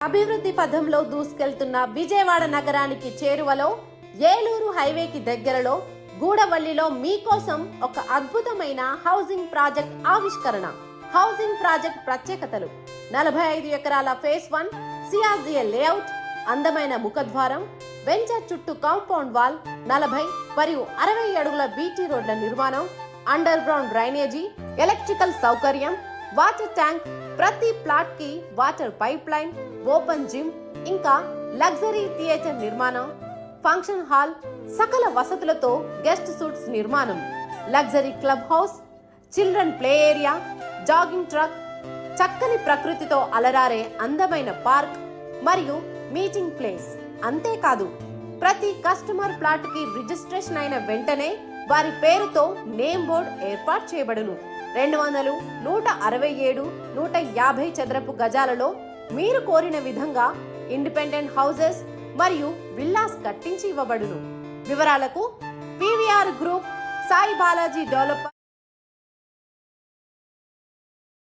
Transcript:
అభివృద్ధి పథంలో దూసుకెళ్తున్న విజయవాడ నగరానికి చేరువలో ఏలూరు హైవేకి దగ్గరలో గూడవల్లిలో మీకోసం ఒక అద్భుతమైన హౌసింగ్ ప్రాజెక్ట్ ఆవిష్కరణ. హౌసింగ్ ప్రాజెక్ట్ ప్రత్యేకతలు. నలభై ఐదు ఎకరాల ఫేస్ వన్ సిఆర్జిఎల్ లేఅవుట్ అందమైన ముఖద్వారం వెంచర్ చుట్టూ కాంపౌండ్ వాల్ నలభై మరియు అరవై అడుగుల బీటీ రోడ్ల నిర్మాణం అండర్ గ్రౌండ్ డ్రైనేజీ ఎలక్ట్రికల్ సౌకర్యం వాటర్ ట్యాంక్ ప్రతి ప్లాట్కి water pipeline open gym ఇంకా లగ్జరీ థియేటర్ నిర్మాణం ఫంక్షన్ హాల్ సకల వసతులతో గెస్ట్ సూట్స్ నిర్మాణం luxury club house children play area jogging track చక్కని ప్రకృతితో అలరారే అందమైన పార్క్ మరియు మీటింగ్ ప్లేస్. అంతేకాదు ప్రతి కస్టమర్ ప్లాట్కి రిజిస్ట్రేషన్ అయిన వెంటనే వారి పేరుతో నేమ్ బోర్డ్ ఏర్పాటు చేయబడును. రెండు వందలు నూట అరవై ఏడు నూట యాభై చదరపు గజాలలో మీరు కోరిన విధంగా ఇండిపెండెంట్ హౌసెస్ మరియు విల్లాస్ కట్టించి ఇవ్వబడును. వివరాలకు PVR group Sai Balaji developer